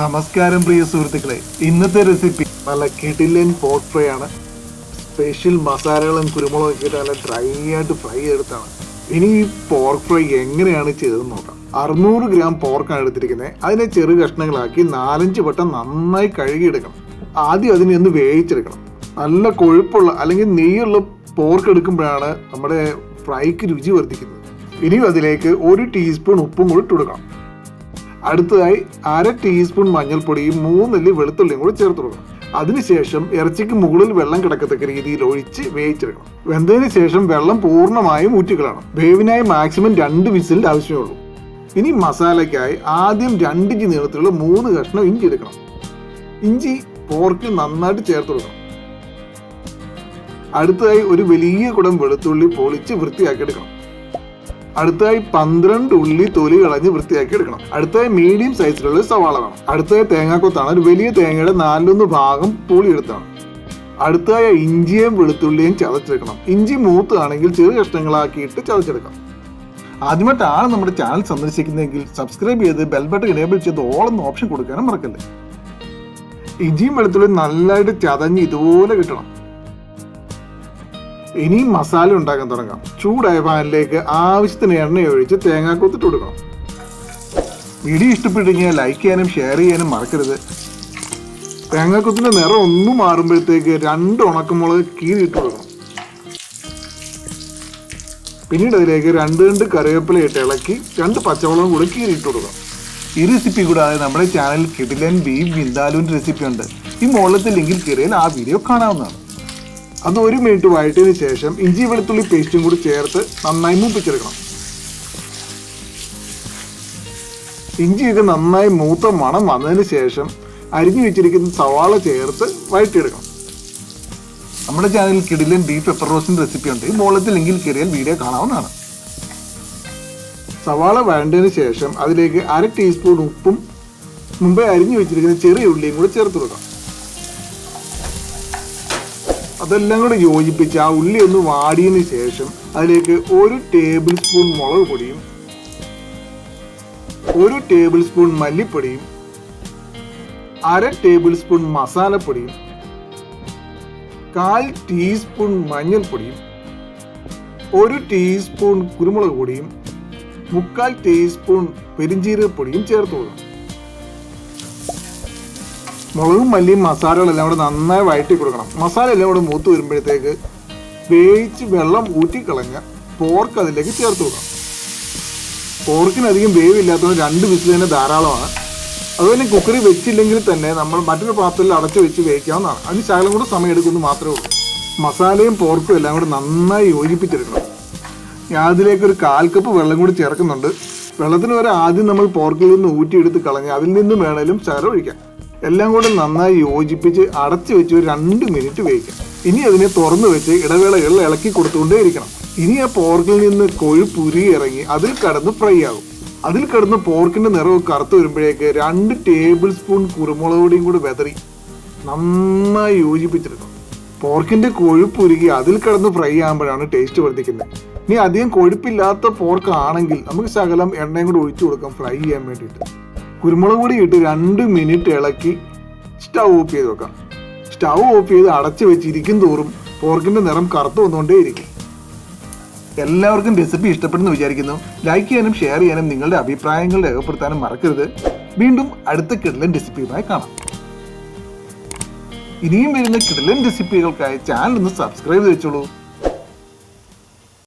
നമസ്കാരം പ്രിയ സുഹൃത്തുക്കളെ. ഇന്നത്തെ റെസിപ്പി നല്ല കിടിലൻ പോട്ട് ഫ്രൈ ആണ്. സ്പെഷ്യൽ മസാലകളും കുരുമുളകും ഒക്കെ ഇട്ട് നല്ല ഡ്രൈ ആയിട്ട് ഫ്രൈ എടുത്താണ് ഇനി ഈ പോർക്ക് ഫ്രൈ എങ്ങനെയാണ് ചെയ്തത് നോക്കാം. അറുന്നൂറ് ഗ്രാം പോർക്കാണ് എടുത്തിരിക്കുന്നത്. അതിനെ ചെറു കഷ്ണങ്ങളാക്കി നാലഞ്ച് വട്ടം നന്നായി കഴുകിയെടുക്കണം. ആദ്യം അതിനെ ഒന്ന് വേവിച്ചെടുക്കണം. നല്ല കൊഴുപ്പുള്ള അല്ലെങ്കിൽ നെയ്യുള്ള പോർക്ക് എടുക്കുമ്പോഴാണ് നമ്മുടെ ഫ്രൈക്ക് രുചി വർദ്ധിക്കുന്നത്. ഇനിയും അതിലേക്ക് ഒരു ടീസ്പൂൺ ഉപ്പും കൂടി ഇട്ട് കൊടുക്കണം. അടുത്തതായി അര ടീസ്പൂൺ മഞ്ഞൾപ്പൊടിയും മൂന്നല്ലി വെളുത്തുള്ളിയും കൂടി ചേർത്ത് കൊടുക്കണം. അതിനുശേഷം ഇറച്ചിക്ക് മുകളിൽ വെള്ളം കിടക്കത്തക്ക രീതിയിൽ ഒഴിച്ച് വേവിച്ചെടുക്കണം. വെന്തതിന് ശേഷം വെള്ളം പൂർണമായും ഊറ്റിക്കളയണം. വേവിനായി മാക്സിമം രണ്ട് വിസിലിന്റെ ആവശ്യമേ ഇനി മസാലയ്ക്കായി ആദ്യം രണ്ട് ഇഞ്ചി നീളത്തിലുള്ള മൂന്ന് കഷ്ണം ഇഞ്ചി എടുക്കണം. ഇഞ്ചി പോർക്കിൽ നന്നായിട്ട് ചേർത്ത് കൊടുക്കണം. അടുത്തതായി ഒരു വലിയ കുടം വെളുത്തുള്ളി പൊളിച്ച് വൃത്തിയാക്കി എടുക്കണം. അടുത്തതായി പന്ത്രണ്ട് ഉള്ളി തൊലി കളഞ്ഞ് വൃത്തിയാക്കി എടുക്കണം. അടുത്തതായി മീഡിയം സൈസിലുള്ള സവാള വേണം. അടുത്തതായി തേങ്ങാക്കൊത്താണ്. ഒരു വലിയ തേങ്ങയുടെ നാലിലൊന്ന് ഭാഗം പുളി എടുത്താണ് അടുത്തതായി ഇഞ്ചിയും വെളുത്തുള്ളിയും ചതച്ചെടുക്കണം. ഇഞ്ചി മൂത്താണെങ്കിൽ ചെറു കഷ്ണങ്ങളാക്കിയിട്ട് ചതച്ചെടുക്കാം. ആദ്യമായിട്ടാണ് നമ്മുടെ ചാനൽ സന്ദർശിക്കുന്നതെങ്കിൽ സബ്സ്ക്രൈബ് ചെയ്ത് ബെൽ ബട്ടൺ എനേബിൾ ചെയ്ത് ഓൾ എന്ന ഓപ്ഷൻ കൊടുക്കാനും മറക്കല്ലേ. ഇഞ്ചിയും വെളുത്തുള്ളിയും നല്ലതായിട്ട് ചതഞ്ഞ് ഇതുപോലെ കിട്ടണം. ഇനി മസാല ഉണ്ടാക്കാൻ തുടങ്ങാം. ചൂടായ പാനിലേക്ക് ആവശ്യത്തിന് എണ്ണ ഒഴിച്ച് തേങ്ങാക്കൊത്തിട്ട് കൊടുക്കണം. വീഡിയോ ഇഷ്ടപ്പെട്ടെങ്കിൽ ലൈക്ക് ചെയ്യാനും ഷെയർ ചെയ്യാനും മറക്കരുത്. തേങ്ങാക്കൊത്തിന്റെ നിറം ഒന്നും മാറുമ്പോഴത്തേക്ക് രണ്ട് ഉണക്കമുളക് കീറിയിട്ട് കൊടുക്കണം. പിന്നീട് അതിലേക്ക് രണ്ട് രണ്ട് കറിവേപ്പില ഇട്ട് ഇളക്കി രണ്ട് പച്ചമുളകും കൂടി കീറിയിട്ട് കൊടുക്കണം. ഈ റെസിപ്പി കൂടാതെ നമ്മുടെ ചാനലിൽ കിടിലൻ ബീഫ് വിന്താലൂൻ റെസിപ്പി ഉണ്ട്. ഈ മുകളിലത്തെ ലിങ്കിൽ കയറിയാൽ ആ വീഡിയോ കാണാവുന്നതാണ്. അത് ഒരു മിനിറ്റ് വഴറ്റിയതിന് ശേഷം ഇഞ്ചി വെളുത്തുള്ളി പേസ്റ്റും കൂടി ചേർത്ത് നന്നായി മൂപ്പിച്ചെടുക്കണം. ഇഞ്ചിയൊക്കെ നന്നായി മൂത്ത മണം വന്നതിന് ശേഷം അരിഞ്ഞു വെച്ചിരിക്കുന്ന സവാള ചേർത്ത് വഴറ്റിയെടുക്കണം. നമ്മുടെ ചാനലിൽ കിടിലൻ ബീഫ് പെപ്പർ റോസ്റ്റിന്റെ റെസിപ്പി ഉണ്ട്. ഈ മോളത്തിൽ ലിങ്കിൽ കയറിയാൽ വീഡിയോ കാണാവുന്നതാണ്. സവാള വഴണ്ടതിന് ശേഷം അതിലേക്ക് അര ടീസ്പൂൺ ഉപ്പും മുമ്പേ അരിഞ്ഞു വെച്ചിരിക്കുന്ന ചെറിയ ഉള്ളിയും കൂടി ചേർത്ത് കൊടുക്കാം. അതെല്ലാം കൂടെ യോജിപ്പിച്ച് ആ ഉള്ളി ഒന്ന് വാടിയതിന് ശേഷം അതിലേക്ക് ഒരു ടേബിൾ സ്പൂൺ മുളക് പൊടിയും ഒരു ടേബിൾ സ്പൂൺ മല്ലിപ്പൊടിയും അര ടേബിൾ സ്പൂൺ മസാലപ്പൊടിയും കാൽ ടീസ്പൂൺ മഞ്ഞൾപ്പൊടിയും ഒരു ടീസ്പൂൺ കുരുമുളക് പൊടിയും മുക്കാൽ ടീസ്പൂൺ പെരിഞ്ചീരകപ്പൊടിയും ചേർത്ത് കൊടുക്കണം. മുളകും മല്ലിയും എല്ലാം കൂടെ നന്നായി വഴറ്റി കൊടുക്കണം. മസാല എല്ലാം കൂടെ മൂത്ത് വരുമ്പോഴത്തേക്ക് വേവിച്ച് വെള്ളം ഊറ്റിക്കളഞ്ഞ പോർക്ക് അതിലേക്ക് ചേർത്ത് കൊടുക്കണം. പോർക്കിനധികം വേവില്ലാത്തതുകൊണ്ട് രണ്ട് വിസിൽ തന്നെ ധാരാളമാണ്. അതുപോലെ കുക്കറി വെച്ചില്ലെങ്കിൽ തന്നെ നമ്മൾ മറ്റൊരു പാത്രത്തിൽ അടച്ചു വെച്ച് വേവിക്കാവുന്നതാണ്. അതിന് ശകലം കൂടെ സമയം എടുക്കുമെന്ന് മാത്രമേ ഉള്ളൂ. മസാലയും പോർക്കും എല്ലാം കൂടെ നന്നായി യോജിപ്പിച്ചെടുക്കണം. ഞാൻ അതിലേക്ക് ഒരു കാൽ കപ്പ് വെള്ളം കൂടി ചേർക്കുന്നുണ്ട്. വെള്ളത്തിന് വരെ ആദ്യം നമ്മൾ പോർക്കിൽ നിന്ന് ഊറ്റിയെടുത്ത് കളഞ്ഞ് അതിൽ നിന്നും വേണേലും ചര ഒഴിക്കാം. എല്ലാം കൂടെ നന്നായി യോജിപ്പിച്ച് അടച്ചു വെച്ച് ഒരു രണ്ട് മിനിറ്റ് വേവിക്കാം. ഇനി അതിനെ തുറന്നു വെച്ച് ഇടവേളകളിൽ ഇളക്കി കൊടുത്തുകൊണ്ടേ ഇരിക്കണം. ഇനി ആ പോർക്കിൽ നിന്ന് കൊഴുപ്പുരി ഇറങ്ങി അതിൽ കടന്ന് ഫ്രൈ ആകും. അതിൽ കിടന്ന് പോർക്കിന്റെ നിറവ് കറുത്ത് വരുമ്പോഴേക്ക് രണ്ട് ടേബിൾ സ്പൂൺ കുരുമുളക് പൊടിയും കൂടി വെതറി നന്നായി യോജിപ്പിച്ചെടുക്കണം. പോർക്കിന്റെ കൊഴുപ്പ് ഉരുകി അതിൽ കിടന്ന് ഫ്രൈ ആകുമ്പോഴാണ് ടേസ്റ്റ് വർദ്ധിക്കുന്നത്. ഇനി അധികം കൊഴുപ്പില്ലാത്ത പോർക്ക് ആണെങ്കിൽ നമുക്ക് ശകലം എണ്ണയും കൂടി ഒഴിച്ചു കൊടുക്കാം ഫ്രൈ ചെയ്യാൻ വേണ്ടിയിട്ട്. കുരുമുളക് പൊടി ഇട്ട് രണ്ട് മിനിറ്റ് ഇളക്കി സ്റ്റൗ ഓഫ് ചെയ്ത് വെക്കാം. സ്റ്റൗ ഓഫ് ചെയ്ത് അടച്ചു വെച്ചിരിക്കും തോറും പോർക്കിന്റെ നിറം കറുത്തു വന്നുകൊണ്ടേ ഇരിക്കും. എല്ലാവർക്കും റെസിപ്പി ഇഷ്ടപ്പെടുന്നു വിചാരിക്കുന്നു. ലൈക്ക് ചെയ്യാനും ഷെയർ ചെയ്യാനും നിങ്ങളുടെ അഭിപ്രായങ്ങൾ രേഖപ്പെടുത്താനും മറക്കരുത്. വീണ്ടും അടുത്ത കിടലൻ റെസിപ്പിയുമായി കാണാം. ഇനിയും വരുന്ന കിടലൻ റെസിപ്പികൾക്കായി ചാനൽ ഒന്ന് സബ്സ്ക്രൈബ് ചെയ്തോളൂ